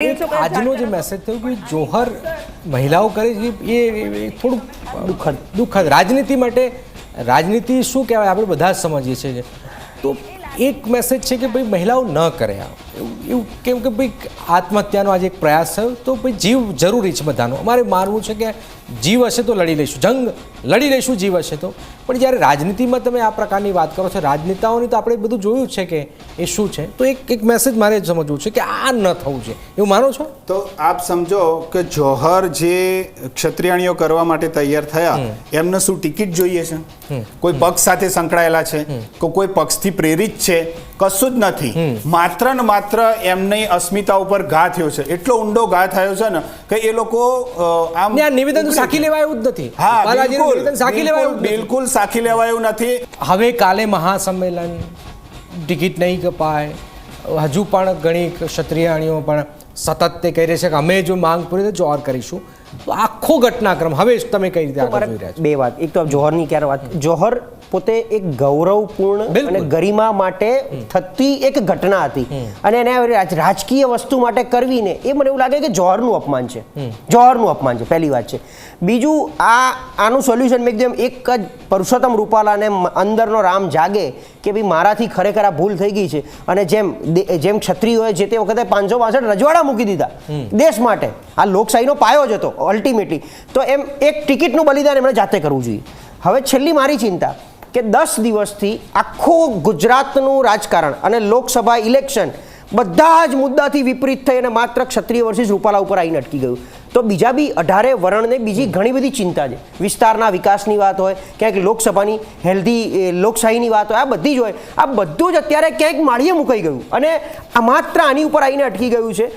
આજનો જે મેસેજ થયો કે જોહર મહિલાઓ કરે છે એ થોડુંક દુઃખદ દુઃખદ. રાજનીતિ માટે રાજનીતિ શું કહેવાય? આપણે બધા જ સમજીએ છીએ તો એક મેસેજ છે કે ભાઈ મહિલાઓ ન કરે એવું કેમ કે ભાઈ આત્મહત્યાનો આજે એક પ્રયાસ થયો તો ભાઈ જીવ જરૂરી છે બધાનો. અમારે માનવું છે કે જીવ હશે તો લડી લઈશું. જંગ લડી લઈશું જીવ હશે તો. પણ જ્યારે રાજનીતિમાં તમે આ પ્રકારની વાત કરો છો રાજનેતાઓની તો આપણે બધું જોયું છે કે એ શું છે. તો એક એક મેસેજ મારે સમજવું છે કે આ ન થવું છે એવું માનો છો? તો આપ સમજો કે જોહર જે ક્ષત્રિયાણીઓ કરવા માટે તૈયાર થયા એમને શું ટિકિટ જોઈએ છે? કોઈ પક્ષ સાથે સંકળાયેલા છે? કે કોઈ પક્ષથી પ્રેરિત છે? કશું જ નથી. માત્ર ને માત્ર એમની અસ્મિતા ઉપર ઘા થયો છે. એટલો ઊંડો ઘા થયો છે ને કે એ લોકો આમ નિવેદન સાખી લેવાય એવું જ નથી. હા સાખી લેવાય? બિલકુલ સાખી લેવાયું નથી. હવે કાલે મહાસંમેલન ટિકિટ નહીં કપાય. હજુ પણ ઘણી ક્ષત્રિયાણીઓ પણ સતત તે કહી રહી છે કે અમે જો માંગ પૂરી જોર કરીશું. તો આખો ઘટનાક્રમ. હવે જ તમે કઈ રીતે આગળ જોઈ રહ્યા છો? બે વાત. એક તો જોહરની ક્યારે વાત જોહર પોતે એક ગૌરવપૂર્ણ અને ગરિમા માટે થતી એક ઘટના હતી. અને એને રાજકીય વસ્તુ માટે કરવીને એ મને એવું લાગે કે જોહરનું અપમાન છે. જોહરનું અપમાન છે પહેલી વાત છે. બીજું આ આનું સોલ્યુશન મેં એકદમ એક જ પુરુષોત્તમ રૂપાલાને અંદરનો રામ જાગે કે ભાઈ મારાથી ખરેખર આ ભૂલ થઈ ગઈ છે. અને જેમ જેમ ક્ષત્રિયોએ જે તે વખતે પાંચસો પાસઠ રજવાડા મૂકી દીધા દેશ માટે. આ લોકશાહીનો પાયો જ હતો. અલ્ટિમેટલી તો એમ એક ટિકિટનું બલિદાન એમણે જાતે કરવું જોઈએ. હવે છેલ્લી મારી ચિંતા કે દસ દિવસથી આખું ગુજરાતનું રાજકારણ અને લોકસભા ઇલેક્શન બધા જ મુદ્દાથી વિપરીત થઈ અને માત્ર ક્ષત્રિય વર્ષિસ રૂપાલા ઉપર આવીને અટકી ગયું. તો બીજા બી અઢારે વરણને બીજી ઘણી બધી ચિંતા છે. વિસ્તારના વિકાસની વાત હોય, ક્યાંક લોકસભાની હેલ્ધી લોકશાહીની વાત હોય, આ બધી જ હોય. આ બધું જ અત્યારે ક્યાંક માળીએ મુકાઈ ગયું અને આ માત્ર આની ઉપર આવીને અટકી ગયું છે.